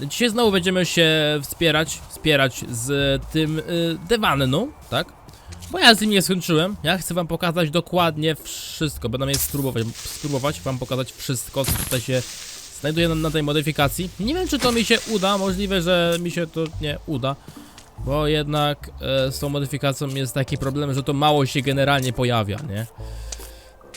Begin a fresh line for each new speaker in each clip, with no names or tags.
Dzisiaj znowu będziemy się wspierać, wspierać z tym y, dywanną, tak? Bo ja z nim nie skończyłem. Ja chcę wam pokazać dokładnie wszystko. Będę je spróbować, spróbować wam pokazać wszystko, co tutaj się znajduje na, na tej modyfikacji. Nie wiem, czy to mi się uda. Możliwe, że mi się to nie uda. Bo jednak e, z tą modyfikacją jest taki problem, że to mało się generalnie pojawia, nie?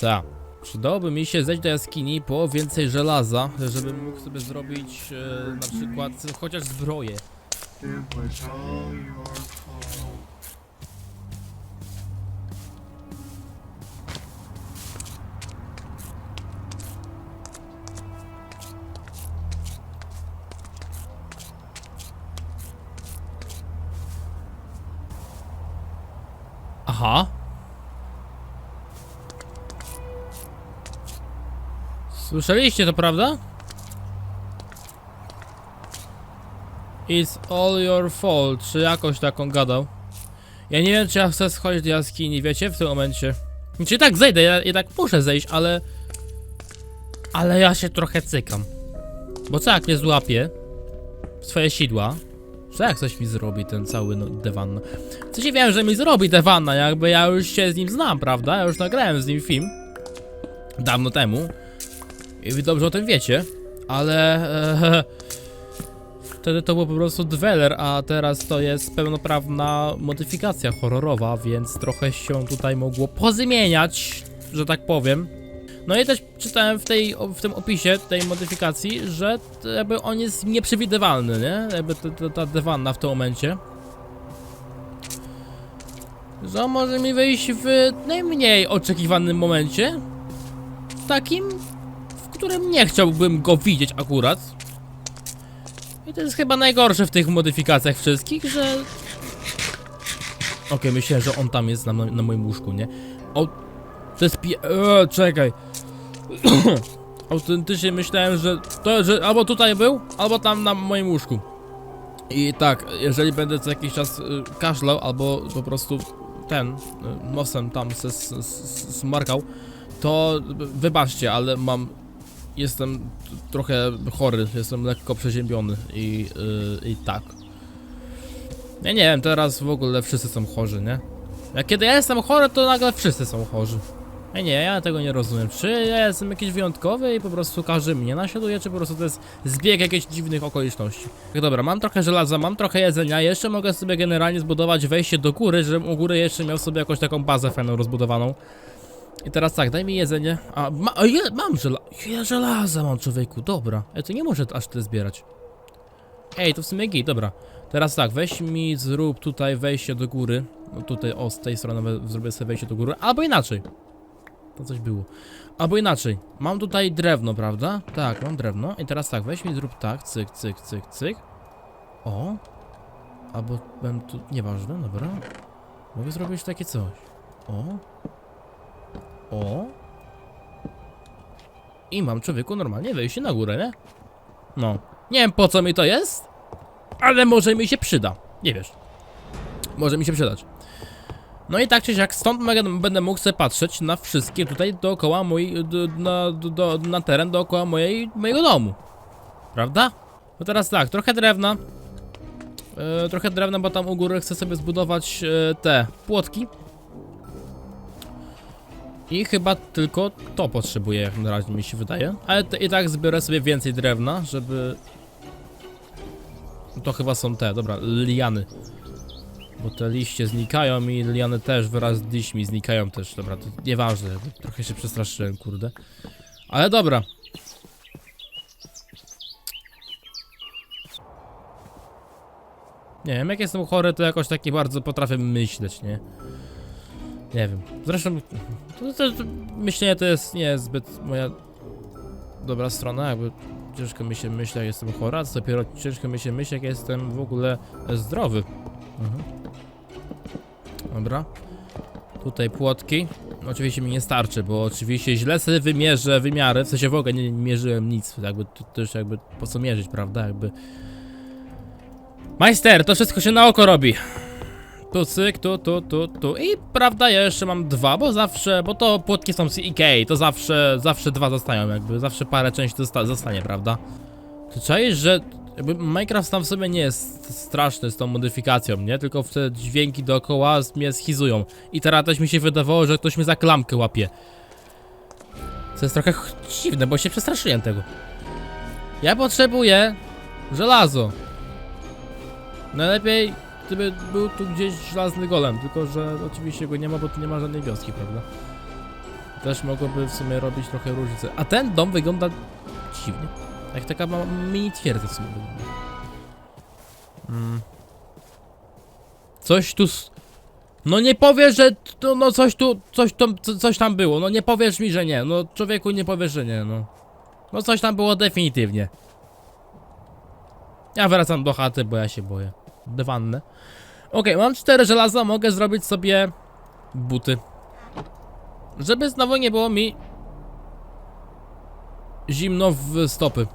Tak. Przydałoby mi się zejść do jaskini po więcej żelaza, żebym mógł sobie zrobić e, na przykład chociaż zbroję. Aha. Słyszeliście to, prawda? It's all your fault, czy jakoś tak on gadał. Ja nie wiem, czy ja chcę schodzić do jaskini, wiecie, w tym momencie. Czy tak zejdę, ja, tak muszę zejść, ale... Ale ja się trochę cykam. Bo co jak mnie złapie w swoje sidła, co jak coś mi zrobi ten cały no, dywan? Co się wiem, że mi zrobi dywana, jakby ja już się z nim znam, prawda? Ja już nagrałem z nim film. Dawno temu. I wy dobrze o tym wiecie. Ale... E, wtedy to był po prostu dweller, a teraz to jest pełnoprawna modyfikacja horrorowa, więc trochę się tutaj mogło pozmieniać, że tak powiem. No i też czytałem w, tej, w tym opisie tej modyfikacji, że jakby on jest nieprzewidywalny, nie? Jakby ta, ta, ta dywanna w tym momencie. Że może mi wyjść w najmniej oczekiwanym momencie. Takim, którym nie chciałbym go widzieć akurat. I to jest chyba najgorsze w tych modyfikacjach wszystkich, że... Okej, myślałem, że on tam jest na, na moim łóżku, nie? O... To jest pie... Eee, czekaj. Autentycznie myślałem, że to, że albo tutaj był, albo tam na moim łóżku. I tak, jeżeli będę co jakiś czas y, kaszlał, albo po prostu ten, y, nosem tam se smarkał, to wybaczcie, ale mam, jestem trochę chory, jestem lekko przeziębiony i, y, i tak. Ja nie wiem, teraz w ogóle wszyscy są chorzy, nie? Jak kiedy ja jestem chory, to nagle wszyscy są chorzy. Ja nie, ja tego nie rozumiem. Czy ja jestem jakiś wyjątkowy i po prostu każdy mnie naśladuje, czy po prostu to jest zbieg jakichś dziwnych okoliczności. Tak dobra, mam trochę żelaza, mam trochę jedzenia, jeszcze mogę sobie generalnie zbudować wejście do góry, żebym u góry jeszcze miał sobie jakąś taką bazę fajną rozbudowaną. I teraz tak, daj mi jedzenie. A, ma, a je, mam żela ja żelaza mam człowieku, dobra. Ej, to nie może aż tyle zbierać. Ej, to w sumie git, dobra. Teraz tak, weź mi zrób tutaj wejście do góry. No tutaj, o, z tej strony zrobię sobie wejście do góry, albo inaczej. To coś było. Albo inaczej. Mam tutaj drewno, prawda? Tak, mam drewno. I teraz tak, weź mi zrób tak, cyk, cyk, cyk, cyk. O. Albo bym tu... Nieważne, dobra. Mogę zrobić takie coś. O. O. I mam człowieku normalnie wejście na górę, nie? No. Nie wiem po co mi to jest, ale może mi się przyda. Nie wiesz. Może mi się przydać. No i tak czy siak, stąd będę mógł sobie patrzeć na wszystkie tutaj dookoła mój, na, do, na teren dookoła mojej, mojego domu. Prawda? No teraz tak, trochę drewna. E, trochę drewna, bo tam u góry chcę sobie zbudować e, te płotki. I chyba tylko to potrzebuję, jak na razie mi się wydaje. Ale i tak zbiorę sobie więcej drewna, żeby... To chyba są te, dobra, liany. Bo te liście znikają i liany też wraz z liśćmi znikają też. Dobra, to nieważne, trochę się przestraszyłem, kurde. Ale dobra. Nie wiem, jak jestem chory, to jakoś taki bardzo potrafię myśleć, nie? Nie wiem. Zresztą, to, to, to, myślenie to jest nie zbyt moja dobra strona, jakby ciężko mi się myśli, jak jestem chory, a co dopiero ciężko mi się myśli, jak jestem w ogóle zdrowy. Mhm. Dobra. Tutaj płotki. Oczywiście mi nie starczy, bo oczywiście źle sobie wymierzę wymiary, w sensie w ogóle nie, nie mierzyłem nic, jakby to też jakby po co mierzyć, prawda, jakby... Majster, to wszystko się na oko robi. Tu cyk, tu, tu, tu, tu i prawda, ja jeszcze mam dwa, bo zawsze, bo to płotki są z Ikei, to zawsze, zawsze dwa zostają jakby, zawsze parę części zosta zostanie, prawda? Czaisz, że Jakby Minecraft sam w sobie nie jest straszny z tą modyfikacją, nie? Tylko te dźwięki dookoła mnie schizują. I teraz też mi się wydawało, że ktoś mnie za klamkę łapie. Co jest trochę ch- dziwne, bo się przestraszyłem tego. Ja potrzebuję żelazo. Najlepiej, gdyby był tu gdzieś żelazny golem, tylko że oczywiście go nie ma, bo tu nie ma żadnej wioski, prawda? Też mogłoby w sumie robić trochę różnicę. A ten dom wygląda dziwnie. Jak taka mini twierdza w sumie wygląda. Mm. Coś tu... No nie powiesz, że to, no coś tu, coś, coś tam było, no nie powiesz mi, że nie, no człowieku nie powiesz, że nie, no. No coś tam było definitywnie. Ja wracam do chaty, bo ja się boję. Dywannę. Okej, mam cztery żelaza, mogę zrobić sobie buty. Żeby znowu nie było mi zimno w stopy.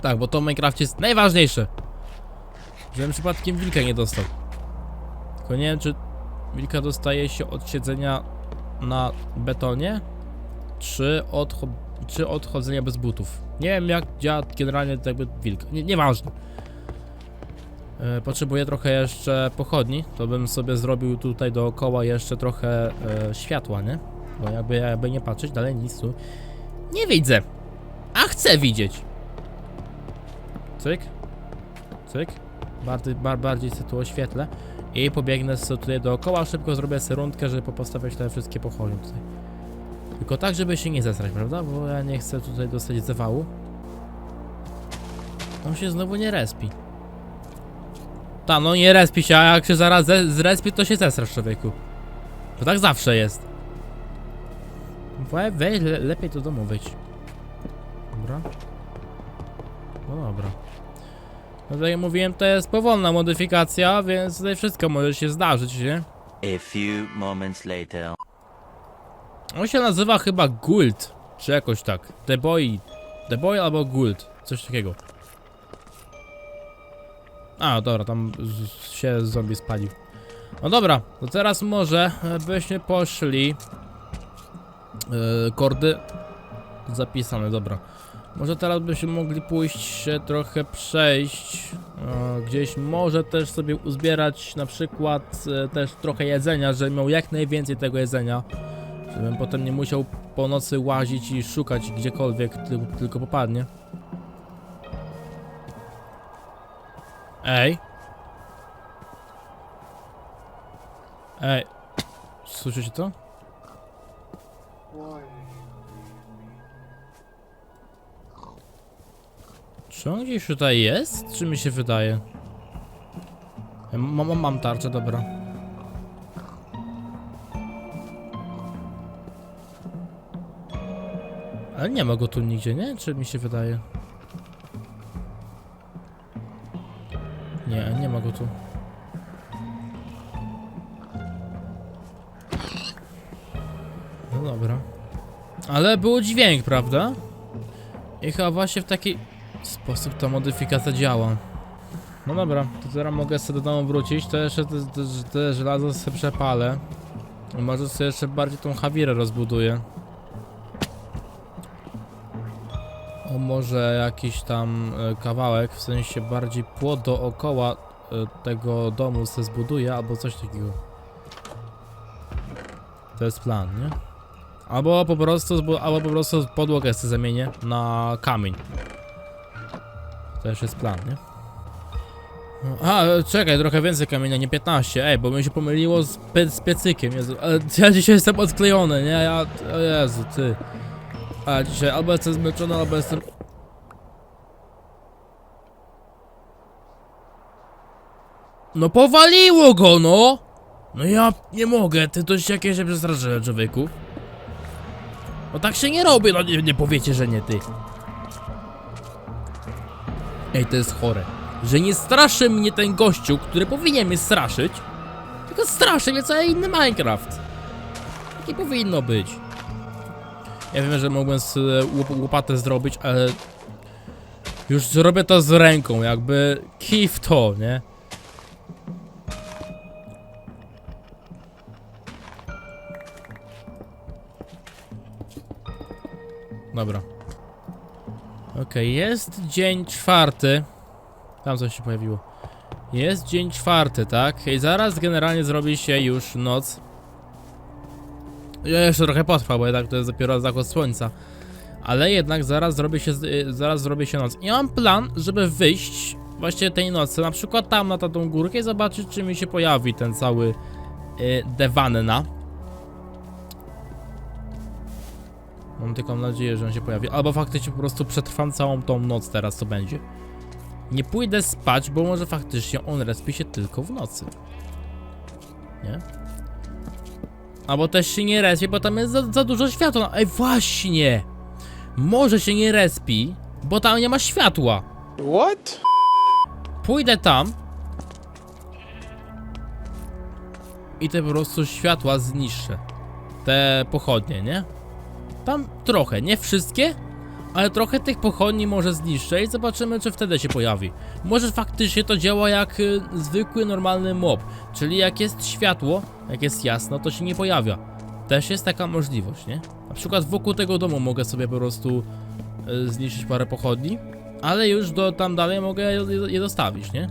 Tak, bo to w Minecrafcie jest najważniejsze. Żebym przypadkiem wilka nie dostał. Tylko nie wiem, czy wilka dostaje się od siedzenia na betonie, czy od, czy od chodzenia bez butów. Nie wiem, jak działa generalnie jakby wilk. Nie, nieważne. E, potrzebuję trochę jeszcze pochodni, to bym sobie zrobił tutaj dookoła jeszcze trochę e, światła, nie? Bo jakby, jakby nie patrzeć, dalej nic tu nie widzę. A chcę widzieć. Cyk. Cyk. Bardziej, bar, bardziej sobie tu oświetlę. I pobiegnę sobie tutaj dookoła, szybko zrobię sobie rundkę, żeby popostawiać te wszystkie pochodnie tutaj. Tylko tak, żeby się nie zesrać, prawda? Bo ja nie chcę tutaj dostać zawału. On się znowu nie respi. Ta, no nie respi się, a jak się zaraz zrespi, to się zesrasz, człowieku. To tak zawsze jest. We, weź, le, lepiej do domu wyjść. Dobra. No dobra. No tak jak mówiłem, to jest powolna modyfikacja, więc tutaj wszystko może się zdarzyć, nie?
A few moments later.
On się nazywa chyba Guld, czy jakoś tak. The Boy. The Boy albo Guld, coś takiego. A, dobra, tam się zombie spalił. No dobra, to teraz może e, byśmy poszli. Yy, kordy zapisane, dobra. Może teraz byśmy mogli pójść się trochę przejść e, gdzieś, może też sobie uzbierać na przykład też trochę jedzenia, żeby miał jak najwięcej tego jedzenia. Żebym potem nie musiał po nocy łazić i szukać gdziekolwiek, tylko popadnie. Ej. Ej. Słyszycie to? Czy on gdzieś tutaj jest? Czy mi się wydaje? Mam, mam tarczę, dobra. Ale nie ma go tu nigdzie, nie? Czy mi się wydaje? No dobra. Ale był dźwięk, prawda? I chyba właśnie w taki sposób ta modyfikacja działa. No dobra, to teraz mogę sobie do domu wrócić, to jeszcze te, te, te żelazo sobie przepalę. I może sobie jeszcze bardziej tą hawirę rozbuduję. O może jakiś tam e, kawałek, w sensie bardziej płot dookoła tego domu se zbuduję, albo coś takiego. To jest plan, nie? Albo po prostu, albo po prostu podłogę sobie zamienię na kamień. To też jest plan, nie? A, e, czekaj, trochę więcej kamienia, nie 15, ej, bo mi się pomyliło z, pie z piecykiem, Jezu, ja dzisiaj jestem odklejony, nie, ja, o Jezu, ty. A dzisiaj albo jestem zmęczony, albo jestem... No powaliło go, no! No ja nie mogę, ty to się jakieś się przestraszyłem, człowieku. No tak się nie robi, no nie, nie powiecie, że nie ty. Ej, to jest chore. Że nie straszy mnie ten gościu, który powinien mnie straszyć, tylko straszy mnie cały inny Minecraft. Takie powinno być. Ja wiem, że mogłem z, e, łop łopatę zrobić, ale już zrobię to z ręką, jakby kij w to, nie? Dobra. Okej, jest dzień czwarty. Tam coś się pojawiło. Jest dzień czwarty, tak? I zaraz generalnie zrobi się już noc. Ja jeszcze trochę potrwa, bo jednak to jest dopiero zachód słońca. Ale jednak zaraz zrobi się, y, zaraz zrobi się noc. I mam plan, żeby wyjść właśnie tej nocy, na przykład tam na tą górkę i zobaczyć, czy mi się pojawi ten cały y, Devanna. Mam tylko nadzieję, że on się pojawi. Albo faktycznie po prostu przetrwam całą tą noc teraz, co będzie. Nie pójdę spać, bo może faktycznie on respi się tylko w nocy. Nie? Albo też się nie respi, bo tam jest za, za dużo światła. Ej, właśnie! Może się nie respi, bo tam nie ma światła.
What?
Pójdę tam. I te po prostu światła zniszczę. Te pochodnie, nie? Tam trochę, nie wszystkie, ale trochę tych pochodni może zniszczę i zobaczymy, czy wtedy się pojawi. Może faktycznie to działa jak y, zwykły, normalny mob, czyli jak jest światło, jak jest jasno, to się nie pojawia. Też jest taka możliwość, nie? Na przykład wokół tego domu mogę sobie po prostu y, zniszczyć parę pochodni, ale już do tam dalej mogę je, je dostawić, nie?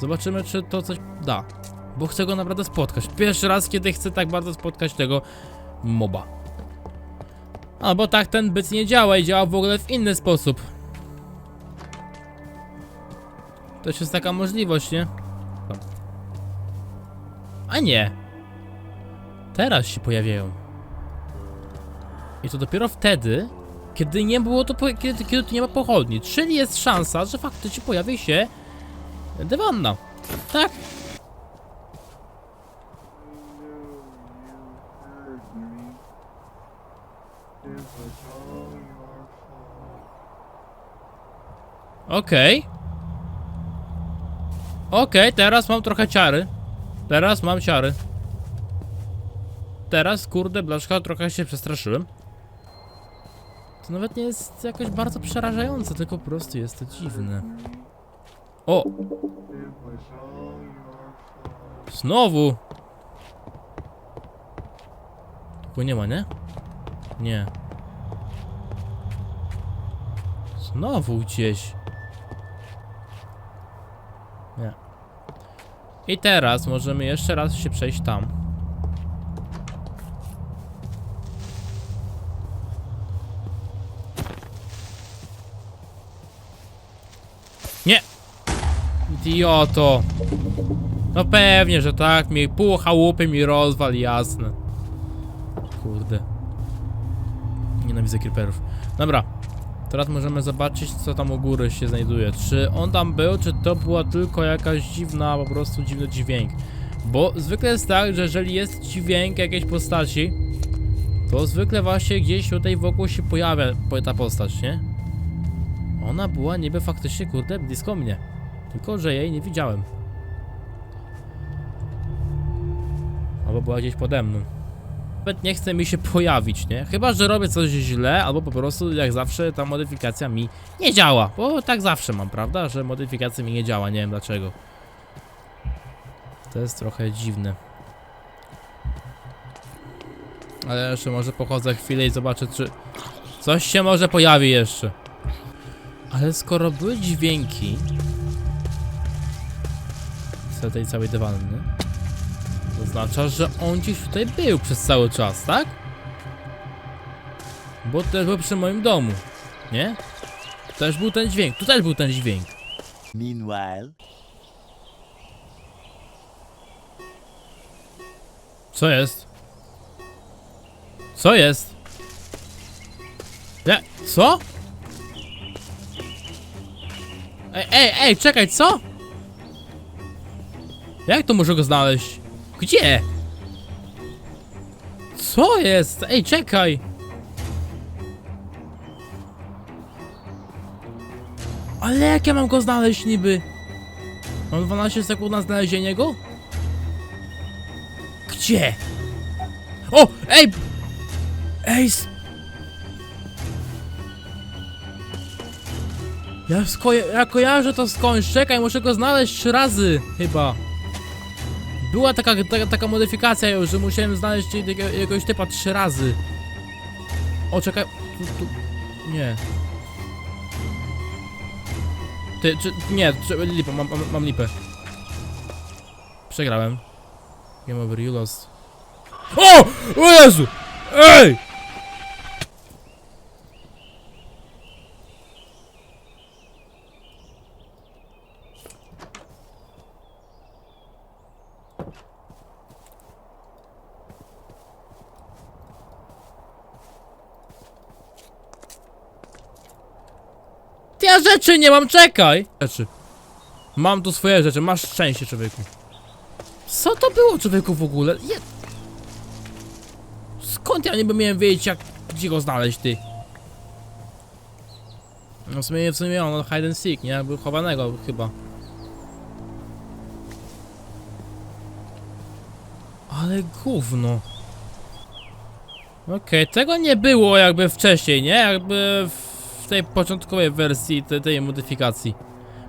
Zobaczymy, czy to coś da. Bo chcę go naprawdę spotkać. Pierwszy raz, kiedy chcę tak bardzo spotkać tego moba. Albo tak ten byt nie działa i działa w ogóle w inny sposób. Też jest taka możliwość, nie? A nie. Teraz się pojawiają. I to dopiero wtedy, kiedy nie było to, kiedy, kiedy tu nie ma pochodni. Czyli jest szansa, że faktycznie pojawi się dywanna. Tak.
Your fault.
Okej. Okej, teraz mam trochę ciary. Teraz mam ciary. Teraz, kurde, blaszka, trochę się przestraszyłem. To nawet nie jest jakoś bardzo przerażające, tylko po prostu jest to dziwne. O! Znowu! Tu nie ma, nie? Nie. Znowu gdzieś. Nie. I teraz możemy jeszcze raz się przejść tam. Nie! Idioto! No pewnie, że tak, mi pół chałupy mi rozwal, jasne. Kurde. Nienawidzę creeperów. Dobra. Teraz możemy zobaczyć, co tam u góry się znajduje. Czy on tam był, czy to była tylko jakaś dziwna, po prostu dziwny dźwięk. Bo zwykle jest tak, że jeżeli jest dźwięk jakiejś postaci, to zwykle właśnie gdzieś tutaj wokół się pojawia po- ta postać, nie? Ona była niby faktycznie, kurde, blisko mnie. Tylko, że jej nie widziałem. Albo była gdzieś pode mną. Nie chce mi się pojawić, nie? Chyba, że robię coś źle, albo po prostu jak zawsze ta modyfikacja mi nie działa. Bo tak zawsze mam, prawda? Że modyfikacja mi nie działa, nie wiem dlaczego. To jest trochę dziwne. Ale jeszcze może pochodzę chwilę i zobaczę, czy coś się może pojawi jeszcze. Ale skoro były dźwięki z tej całej dywanny, oznacza, że on gdzieś tutaj był przez cały czas, tak? Bo też był przy moim domu, nie? Też był ten dźwięk, tu też był ten dźwięk.
Meanwhile.
Co jest? Co jest? Nie, co? Ej, ej, ej, czekaj, co? Jak to muszę go znaleźć? Gdzie? Co jest? Ej, czekaj! Ale jak ja mam go znaleźć niby? Mam 12 sekund na znalezienie go? Gdzie? O! Ej! Ej! Ja, sko- ja kojarzę to skądś, czekaj, muszę go znaleźć trzy razy, chyba. Była taka, taka, taka modyfikacja już, że musiałem znaleźć jakiegoś typa trzy razy. O, czekaj, tu, tu. Nie. Ty, czy... Nie, czy, lipę, mam, mam, mam lipę. Przegrałem. Game over, you lost. O! O Jezu! Ej! Ja rzeczy nie mam, czekaj! Rzeczy. Mam tu swoje rzeczy, masz szczęście, człowieku. Co to było, człowieku, w ogóle? Je... Skąd ja niby miałem wiedzieć, jak... Gdzie go znaleźć, ty? No w sumie, w sumie on hide and seek, nie? Jakby chowanego chyba. Ale gówno. Okej, tego nie było jakby wcześniej, nie? Jakby w tej początkowej wersji te, tej modyfikacji.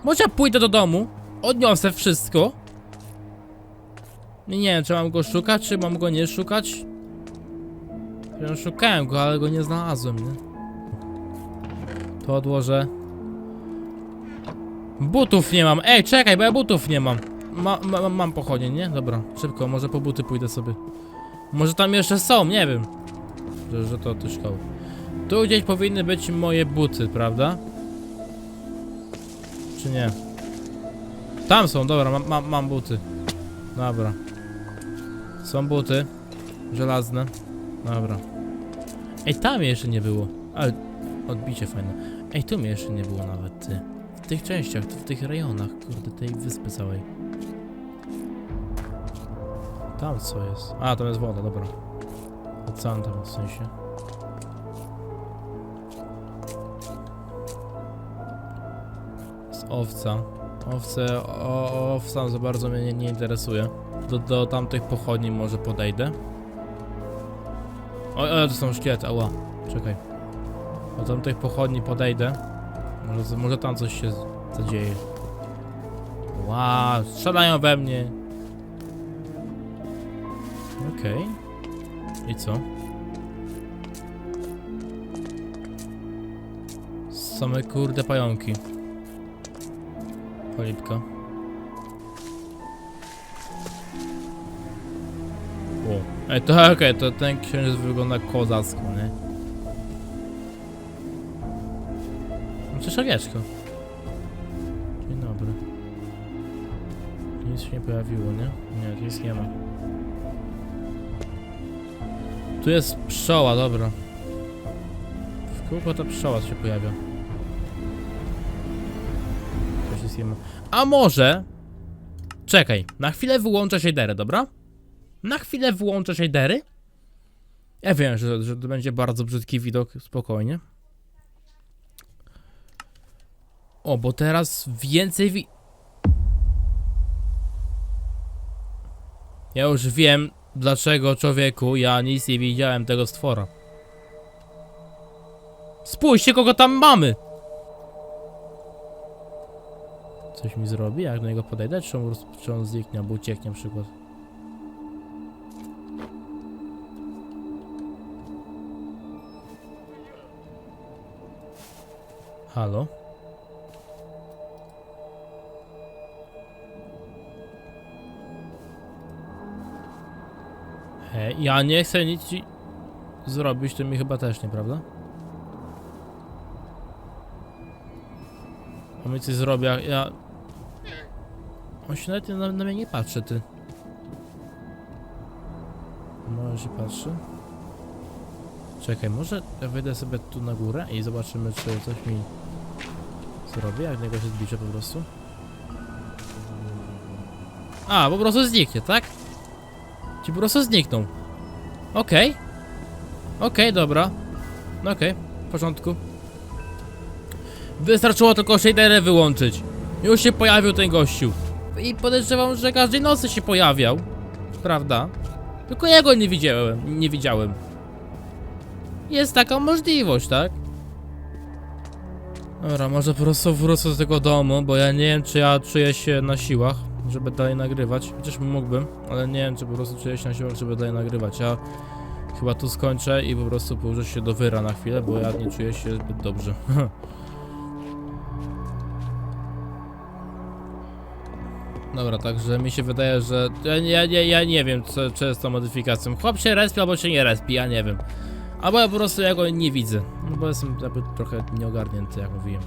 Może ja pójdę do domu, odniosę wszystko. Nie wiem, czy mam go szukać, czy mam go nie szukać. Ja szukałem go, ale go nie znalazłem, nie? To odłożę. Butów nie mam. Ej, czekaj, bo ja butów nie mam. Ma, ma, mam pochodnie, nie? Dobra, szybko, może po buty pójdę sobie. Może tam jeszcze są, nie wiem. Że, że to ty szkoły. Tu gdzieś powinny być moje buty, prawda? Czy nie? Tam są, dobra, mam, mam, buty. Dobra. Są buty. Żelazne. Dobra. Ej, tam jeszcze nie było. Ale odbicie fajne. Ej, tu mnie jeszcze nie było nawet, ty. W tych częściach, w tych rejonach, kurde, tej wyspy całej. Tam co jest? A, tam jest woda, dobra. Ocean tam w sensie. Owca. Owce, o, owca za bardzo mnie nie, nie interesuje. Do, do tamtych pochodni może podejdę. O, o, to są szkielety, ała. Czekaj. Do tamtych pochodni podejdę. Może, może tam coś się zadzieje. Wow, strzelają we mnie. Okej. I co? Same kurde pająki. Cholipka. O. Ej, to okej, to ten księżyc wygląda kozacko, nie? No to szagieczko. Dzień dobry. Nic się nie pojawiło, nie? Nie, nic nie ma. Tu jest pszczoła, dobra. W kółko ta pszczoła się pojawia. A może... Czekaj, na chwilę wyłączę shadery, dobra? Na chwilę wyłączę shadery. Ja wiem, że, że to będzie bardzo brzydki widok, spokojnie. O, bo teraz więcej wi... Ja już wiem, dlaczego człowieku ja nic nie widziałem tego stwora. Spójrzcie, kogo tam mamy! Coś mi zrobi, jak do niego podejdę, czy on, czy on zniknie, albo ucieknie na przykład. Halo? Hej, ja nie chcę nic ci zrobić, to mi chyba też nie, prawda? On mi coś zrobi, a ja... On się nawet na, na mnie nie patrzy, ty. Może się patrzy? Czekaj, może ja wejdę sobie tu na górę i zobaczymy, czy coś mi zrobi, jak niego się zbliżę po prostu. A, po prostu zniknie, tak? Ci po prostu znikną. Okej. Okej, dobra. No Okej, w porządku. Wystarczyło tylko shadery wyłączyć. Już się pojawił ten gościu. I podejrzewam, że każdej nocy się pojawiał. Prawda? Tylko ja go nie widziałem, nie widziałem. Jest taka możliwość, tak? Dobra, może po prostu wrócę do tego domu, bo ja nie wiem, czy ja czuję się na siłach, żeby dalej nagrywać. Chociaż mógłbym, ale nie wiem, czy po prostu czuję się na siłach, żeby dalej nagrywać. Ja chyba tu skończę i po prostu położę się do wyra na chwilę, bo ja nie czuję się zbyt dobrze. Dobra, także mi się wydaje, że ja, ja, ja, ja nie wiem co, co jest tą modyfikacją. Chłop się respi albo się nie respi, ja nie wiem. Albo ja po prostu ja go nie widzę. No bo jestem jakby trochę nieogarnięty, jak mówiłem.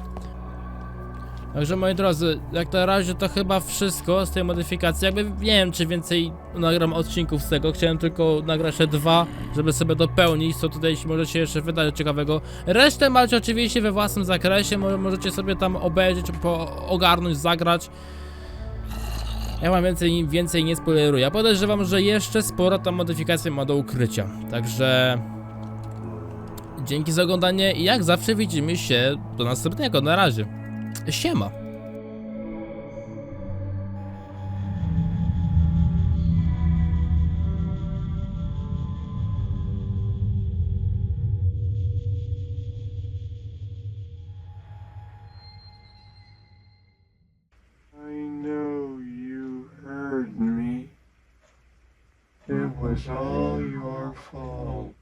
Także moi drodzy, jak na razie to chyba wszystko z tej modyfikacji. Jakby nie wiem, czy więcej nagram odcinków z tego. Chciałem tylko nagrać te dwa, żeby sobie dopełnić, co tutaj może się jeszcze wydarzyć ciekawego. Resztę macie oczywiście we własnym zakresie, mo- możecie sobie tam obejrzeć, ogarnąć, zagrać. Ja mam więcej, więcej nie spoileruję. Podejrzewam, że jeszcze sporo tam modyfikacji ma do ukrycia. Także... Dzięki za oglądanie i jak zawsze widzimy się do następnego. Na razie. Siema.
All your fault.